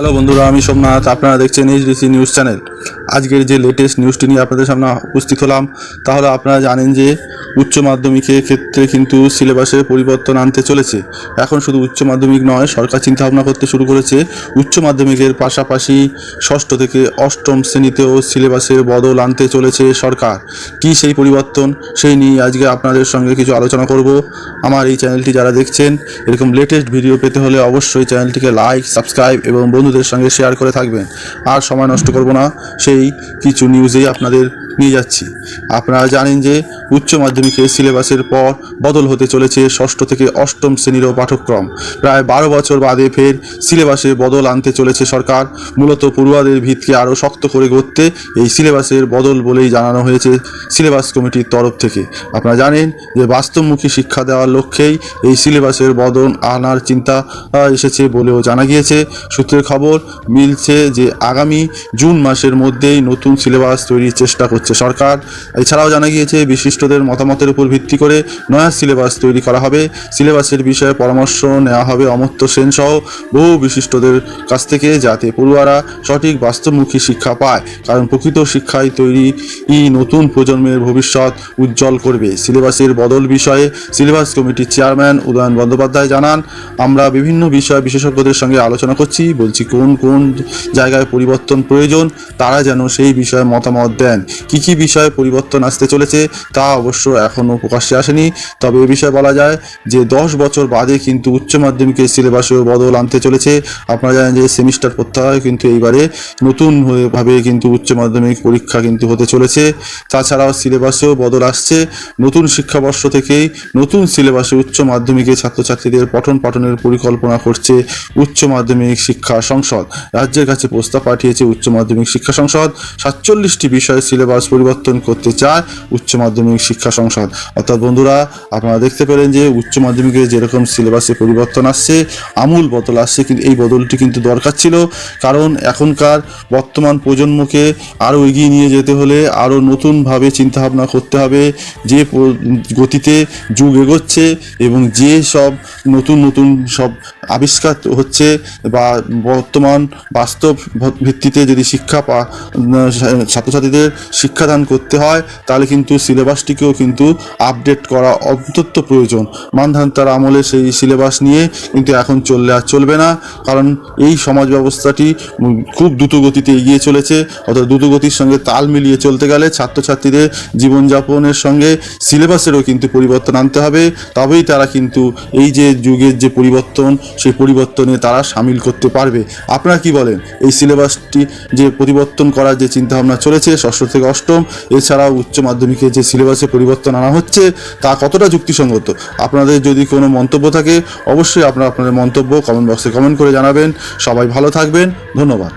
Hello বন্ধুরা আমি সোমনাথ। আপনারা দেখছেন এইচডিসি নিউজ চ্যানেল আজকের যে লেটেস্ট নিউজটি নিয়ে আপনাদের সামনে উপস্থিত হলাম, তাহলে আপনারা জানেন যে উচ্চ মাধ্যমিকের ক্ষেত্রে কিন্তু সিলেবাসের পরিবর্তন আনতে চলেছে। এখন শুধু উচ্চ মাধ্যমিক নয়, সরকার চিন্তাভাবনা করতে শুরু করেছে, উচ্চ মাধ্যমিকের পাশাপাশি ষষ্ঠ থেকে অষ্টম শ্রেণীতেও সিলেবাসের বদল আনতে চলেছে সরকার। কি সেই পরিবর্তন, সেই নিয়ে আজকে আপনাদের সঙ্গে কিছু আলোচনা করব। আমার এই চ্যানেলটি যারা দেখছেন, এরকম লেটেস্ট ভিডিও পেতে হলে অবশ্যই চ্যানেলটিকে লাইক সাবস্ক্রাইব এবং বন্ধুদের সঙ্গে শেয়ার করে থাকবেন। আর সময় নষ্ট করব না, সেই কিছু নিউজেই আপনাদের নিয়ে যাচ্ছি। আপনারা জানেন যে উচ্চ মাধ্যমিকের সিলেবাসের পর বদল হতে চলেছে ষষ্ঠ থেকে অষ্টম শ্রেণীরও পাঠ্যক্রম। প্রায় বারো বছর বাদে ফের সিলেবাসে বদল আনতে চলেছে সরকার। মূলত পড়ুয়াদের ভিতকে আরও শক্ত করে গড়তে এই সিলেবাসের বদল বলেই জানানো হয়েছে সিলেবাস কমিটির তরফ থেকে। আপনারা জানেন যে বাস্তবমুখী শিক্ষা দেওয়ার লক্ষ্যেই এই সিলেবাসের বদল আনার চিন্তা এসেছে বলেও জানা গিয়েছে। সূত্রের খবর, মিলছে যে আগামী জুন মাসের মধ্যেই নতুন সিলেবাস তৈরির চেষ্টা করছে সরকার। এছাড়াও জানা গিয়েছে, বিশিষ্টদের মতামতের উপর ভিত্তি করে নয়া সিলেবাস তৈরি করা হবে। সিলেবাসের বিষয়ে পরামর্শ নেওয়া হবে অমর্ত্য সেন সহ বহু বিশিষ্টদের কাছ থেকে, যাতে পড়ুয়ারা সঠিক বাস্তবমুখী শিক্ষা পায়। কারণ প্রকৃত শিক্ষায় তৈরি ই নতুন প্রজন্মের ভবিষ্যৎ উজ্জ্বল করবে। সিলেবাসের বদল বিষয়ে সিলেবাস কমিটির চেয়ারম্যান উদয়ন বন্দ্যোপাধ্যায় জানান, আমরা বিভিন্ন বিষয় বিশেষজ্ঞদের সঙ্গে আলোচনা করছি। বলছি কোন কোন জায়গায় পরিবর্তন প্রয়োজন, তারা যেন সেই বিষয়ে মতামত দেন। কি কি বিষয়ে পরিবর্তন আসতে চলেছে তা অবশ্য এখনও প্রকাশ্যে আসেনি। তবে এ বিষয়ে বলা যায় যে দশ বছর বাদে কিন্তু উচ্চ মাধ্যমিকের সিলেবাসেও বদল আনতে চলেছে। আপনারা জানেন যে সেমিস্টার প্রত্যাহার কিন্তু এইবারে নতুন ভাবে কিন্তু উচ্চ মাধ্যমিক পরীক্ষা কিন্তু হতে চলেছে। তাছাড়াও সিলেবাসেও বদল আসছে। নতুন শিক্ষাবর্ষ থেকেই নতুন সিলেবাসে উচ্চ মাধ্যমিকে ছাত্রছাত্রীদের পঠন পাঠনের পরিকল্পনা করছে উচ্চ মাধ্যমিক শিক্ষা সংসদ। রাজ্যের কাছে প্রস্তাব পাঠিয়েছে উচ্চ মাধ্যমিক শিক্ষা সংসদ। সাতচল্লিশটি বিষয়ে সিলেবাস পরিবর্তন করতে চায় উচ্চ মাধ্যমিক শিক্ষা সংসদ। অর্থাৎ বন্ধুরা, আপনারা দেখতে পেলেন যে উচ্চ মাধ্যমিকে যেরকম সিলেবাসে পরিবর্তন আসছে, আমূল বদল আসছে, কিন্তু এই বদলটি কিন্তু দরকার ছিল। কারণ এখনকার বর্তমান প্রজন্মকে আরও এগিয়ে নিয়ে যেতে হলে আরও নতুনভাবে চিন্তাভাবনা করতে হবে যে গতিতে যুগ এগোচ্ছে এবং যে সব নতুন নতুন সব আবিষ্কার হচ্ছে বা বর্তমান বাস্তব ভিত্তিতে যদি শিক্ষা পা ছাত্রছাত্রীদের শিক্ষাদান করতে হয়, তাহলে কিন্তু সিলেবাসটিকেও কিন্তু আপডেট করা অত্যন্ত প্রয়োজন। মানধান্তার আমলে সেই সিলেবাস নিয়ে কিন্তু এখন চললে আর চলবে না, কারণ এই সমাজ ব্যবস্থাটি খুব দ্রুত গতিতে এগিয়ে চলেছে, অর্থাৎ দ্রুত গতির সঙ্গে তাল মিলিয়ে চলতে গেলে ছাত্রছাত্রীদের জীবনযাপনের সঙ্গে সিলেবাসেরও কিন্তু পরিবর্তন আনতে হবে, তবেই তারা কিন্তু এই যে যুগের যে পরিবর্তন, সেই পরিবর্তনে তারা সামিল করতে পারবে। আপনারা কি বলেন? এই সিলেবাসটি যে পরিবর্তন করার যে চিন্তাভাবনা চলেছে, ষষ্ঠ থেকে অষ্টম এছাড়া উচ্চ মাধ্যমিকে যে সিলেবাসে পরিবর্তন আনা হচ্ছে, তা কতটা যুক্তিসঙ্গত? আপনাদের যদি কোনো মন্তব্য থাকে, অবশ্যই আপনারা আপনাদের মন্তব্য কমেন্ট বক্সে কমেন্ট করে জানাবেন। সবাই ভালো থাকবেন, ধন্যবাদ।